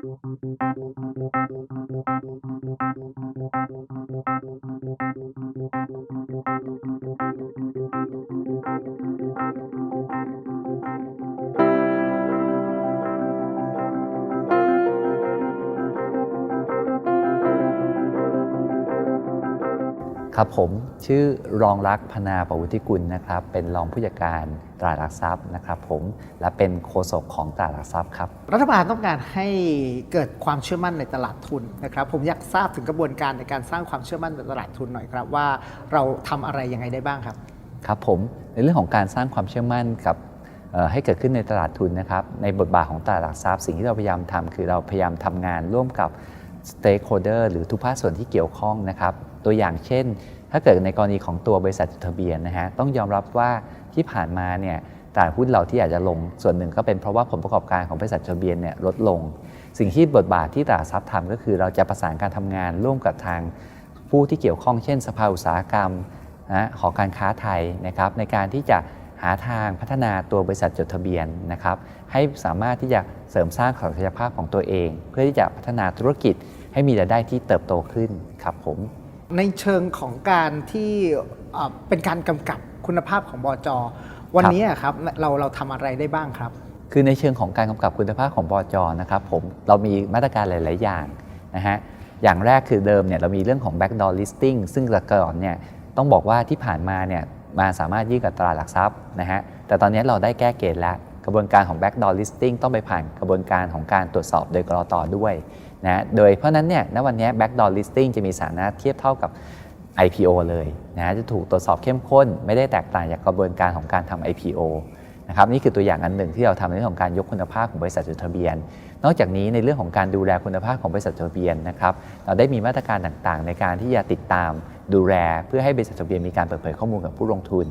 Thank you. ครับผมชื่อรองรักษณ์พนาประวุฒิกุลนะครับ เป็นรองผู้จัดการตลาดหลักทรัพย์นะครับ ผมและเป็นโฆษกของตลาดหลักทรัพย์ครับรัฐบาลต้องการให้เกิดความเชื่อมั่นในตลาดทุนนะครับ ผมอยากทราบถึงกระบวนการในการสร้างความเชื่อมั่นในตลาดทุนหน่อยครับ ว่าเราทำอะไรยังไงได้บ้างครับ ครับผมในเรื่องของการสร้างความเชื่อมั่นกับเอ่อให้เกิดขึ้นในตลาดทุนนะครับ ในบทบาทของตลาดหลักทรัพย์สิ่งที่เราพยายามทำคือเราพยายามทำงานร่วมกับ stakeholder หรือทุกภาคส่วนที่เกี่ยวข้องนะครับ ตัวอย่างเช่น ถ้าเกิดในกรณีของตัวบริษัทจดทะเบียนนะฮะต้องยอมรับว่าที่ผ่านมาเนี่ยตลาดหุ้นเราที่อาจจะลงส่วนหนึ่งก็เป็นเพราะว่าผลประกอบการของบริษัทจดทะเบียนเนี่ยลดลง สิ่งที่บทบาทที่ตลาดทรัพย์ทำก็คือเราจะประสานการทำงานร่วมกับทางผู้ที่เกี่ยวข้องเช่น สภาอุตสาหกรรมนะหอการค้าไทยนะครับในการที่จะหาทางพัฒนาตัวบริษัทจดทะเบียนนะครับให้สามารถที่จะเสริมสร้างศักยภาพของตัวเอง เพื่อที่จะพัฒนาธุรกิจให้มีรายได้ที่เติบโตขึ้นครับผม ในเชิงของการที่เอ่อเป็นการกำกับคุณภาพของบจวันนี้อะครับเราเราทำอะไรได้บ้างครับ คือในเชิงของการกำกับคุณภาพของบจนะครับผมเรามีมาตรการหลาย ๆ อย่างนะฮะอย่างแรกคือเดิมเนี่ยเรามีเรื่องของ backdoor listing ซึ่งแต่ก่อนเนี่ยต้องบอกว่าที่ผ่านมาเนี่ยมาสามารถยื่นกับตลาดหลักทรัพย์นะฮะแต่ตอนนี้เราได้แก้เกณฑ์แล้ว กระบวนการของ backdoor listing ต้องไปผ่านกระบวนการของการตรวจสอบโดยกรอตอด้วยนะโดยเพราะนั้นเนี่ยณวันนี้ backdoor listing จะมีสถานะเทียบเท่ากับ IPO เลยนะจะถูกตรวจสอบเข้มข้น ไม่ได้แตกต่างจากกระบวนการของการทำ IPO นะครับนี่คือตัวอย่างอันหนึ่งที่เราทำในเรื่องของการยกคุณภาพของบริษัทจดทะเบียน นอกจากนี้ในเรื่องของการดูแลคุณภาพของบริษัทจดทะเบียนนะครับเราได้มีมาตรการต่างๆ ในการที่จะติดตามดูแลเพื่อให้บริษัทจดทะเบียนมีการเปิดเผยข้อมูลกับผู้ลงทุน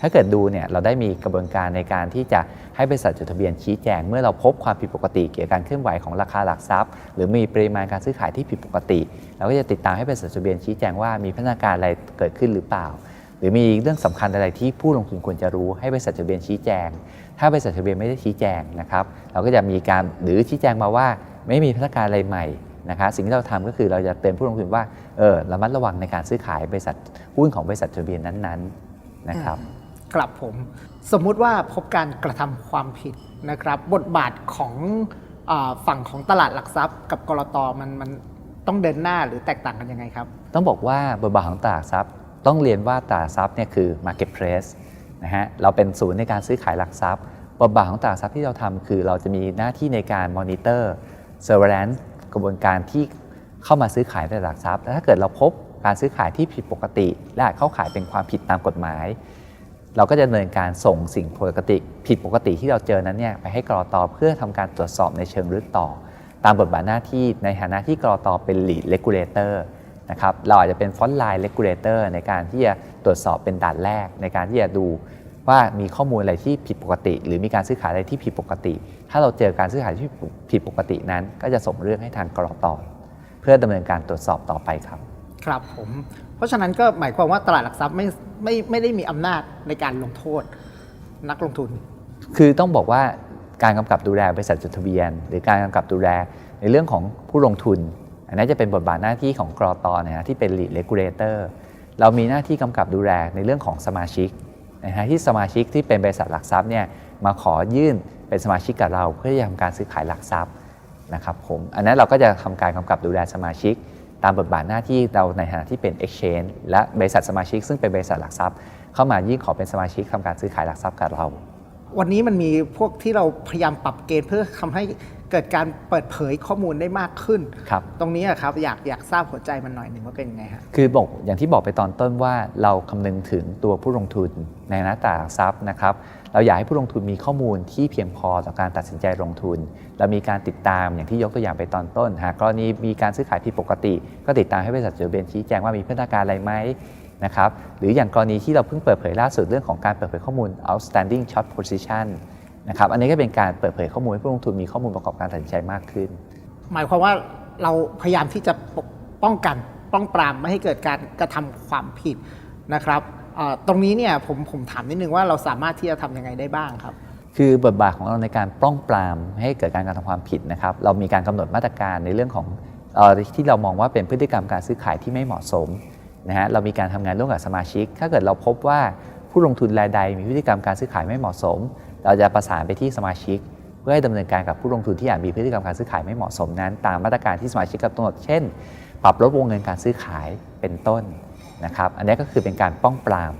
ถ้าเกิดดูเนี่ยเราได้มีกระบวนการในการที่จะให้บริษัทจดทะเบียนชี้แจง เมื่อเราพบความผิดปกติ เกี่ยวกับการเคลื่อนไหวของราคาหลักทรัพย์ หรือมีปริมาณการซื้อขายที่ผิดปกติเราก็จะติดตามให้บริษัทจดทะเบียนชี้แจงว่ามีพัฒนาการอะไรเกิดขึ้นหรือเปล่า หรือมีเรื่องสำคัญอะไรที่ผู้ลงทุนควรจะรู้ให้บริษัทจดทะเบียนชี้แจง ถ้าบริษัทจดทะเบียนไม่ได้ชี้แจงนะครับเราก็จะมีการหรือชี้แจงมาว่าไม่มีพัฒนาการอะไรใหม่ นะครับสิ่งที่เราทำก็คือเราจะเตือนผู้ลงทุนว่าเออระมัดระวังในการซื้อขายบริษัทหุ้นของบริษัทจดทะเบียนนั้นๆนะครับครับผมสมมุติว่าพบการกระทำความผิดนะครับ บทบาทของอาฝั่งของตลาดหลักทรัพย์ กับกรตมันมันต้องเดินหน้าหรือแตกต่างกันยังไงครับ ต้องบอกว่าบทบาทของตลาดทรัพย์ ต้องเรียนว่าตลาดทรัพย์เนี่ยคือ marketplace นะฮะเราเป็นศูนย์ในการซื้อขายหลักทรัพย์ บทบาทของตลาดทรัพย์ที่เราทำคือเราจะมีหน้าที่ในการ monitor surveillance กร ระบวนการที่เข้ามาซื้อขายในตลาดหลักทรัพย์และถ้าเกิดเราพบการซื้อขายที่ผิดปกติ และเข้าขายเป็นความผิดตามกฎหมาย เราก็จะดำเนินการส่งสิ่งปกติ ผิดปกติที่เราเจอนั้นเนี่ยไปให้กรอตอเพื่อทำการตรวจสอบในเชิงลึกต่อ ตามบทบาทหน้าที่ในฐานะที่กรอตอเป็น lead regulator นะครับเราอาจจะเป็น front line regulator ในการที่จะตรวจสอบเป็นด่านแรก ในการที่จะดู ว่ามีข้อมูลอะไรที่ผิดปกติ หรือมีการซื้อขายอะไรที่ผิดปกติ ถ้าเราเจอการซื้อขายที่ผิดปกตินั้น ก็จะส่งเรื่องให้ทางกรอตเพื่อดำเนินการตรวจสอบต่อไปครับ ครับผมเพราะฉะนั้นก็หมายความว่าตลาดหลักทรัพย์ไม่ไม่ไม่ได้มีอำนาจในการลงโทษนักลงทุน คือต้องบอกว่าการกำกับดูแลบริษัทจดทะเบียน หรือการกำกับดูแลในเรื่องของผู้ลงทุน อันนั้นจะเป็นบทบาทหน้าที่ของกรอตนะฮะที่เป็น lead regulator เรามีหน้าที่กำกับดูแลในเรื่องของสมาชิก นะฮะที่สมาชิกที่เป็นบริษัทหลักทรัพย์เนี่ยมาขอยื่นเป็นสมาชิกกับเรา เพื่อที่จะทำการซื้อขายหลักทรัพย์นะครับผมอันนั้นเราก็จะทำการกำกับดูแลสมาชิก ตามบทบาทหน้าที่เราในฐานะที่เป็น exchange และบริษัทสมาชิก ซึ่งเป็นบริษัทหลักทรัพย์ เข้ามายื่นขอเป็นสมาชิกทำการซื้อขายหลักทรัพย์กับเรา วันนี้มันมีพวกที่เราพยายามปรับเกณฑ์เพื่อทำให้เกิดการเปิดเผยข้อมูลได้มากขึ้นครับตรงนี้อะครับอยากอยากทราบหัวใจมันหน่อยหนึ่งว่าเป็นยังไงฮะคือบอกอย่างที่บอกไปตอนต้นว่าเราคำนึงถึงตัวผู้ลงทุนในหน้าตลาดหลักทรัพย์นะครับ เราอยากให้ผู้ลงทุนมีข้อมูลที่เพียงพอต่อการตัดสินใจลงทุน เรามีการติดตามอย่างที่ยกตัวอย่างไปตอนต้นหากกรณีมีการซื้อขายผิดปกติ ก็ติดตามให้บริษัทจดทะเบียนชี้แจงว่ามีพัฒนาการอะไรไหม นะครับหรืออย่างกรณีที่เราเพิ่งเปิดเผยล่าสุดเรื่องของการเปิดเผยข้อมูล outstanding short position นะครับอันนี้ก็เป็นการเปิดเผยข้อมูลให้ผู้ลงทุนมีข้อมูลประกอบการตัดสินใจมากขึ้น หมายความว่าเราพยายามที่จะปกป้องกันป้องปรามไม่ให้เกิดการกระทำความผิดนะครับเอ่อตรงนี้เนี่ยผมผมถามนิดนึงว่าเราสามารถที่จะทำยังไงได้บ้างครับ คือบทบาทของเราในการป้องปรามให้เกิดการกระทำความผิดนะครับ เรามีการกำหนดมาตรการในเรื่องของเออที่เรามองว่าเป็นพฤติกรรมการซื้อขายที่ไม่เหมาะสม นะฮะเรามีการทำงานร่วมกับสมาชิก ถ้าเกิดเราพบว่าผู้ลงทุนรายใดมีพฤติกรรมการซื้อขายไม่เหมาะสม เราจะประสานไปที่สมาชิก เพื่อให้ดำเนินการกับผู้ลงทุนที่อาจมีพฤติกรรมการซื้อขายไม่เหมาะสมนั้น ตามมาตรการที่สมาชิกกำหนด เช่น ปรับลดวงเงินการซื้อขายเป็นต้นนะครับ อันนี้ก็คือเป็นการป้องปราม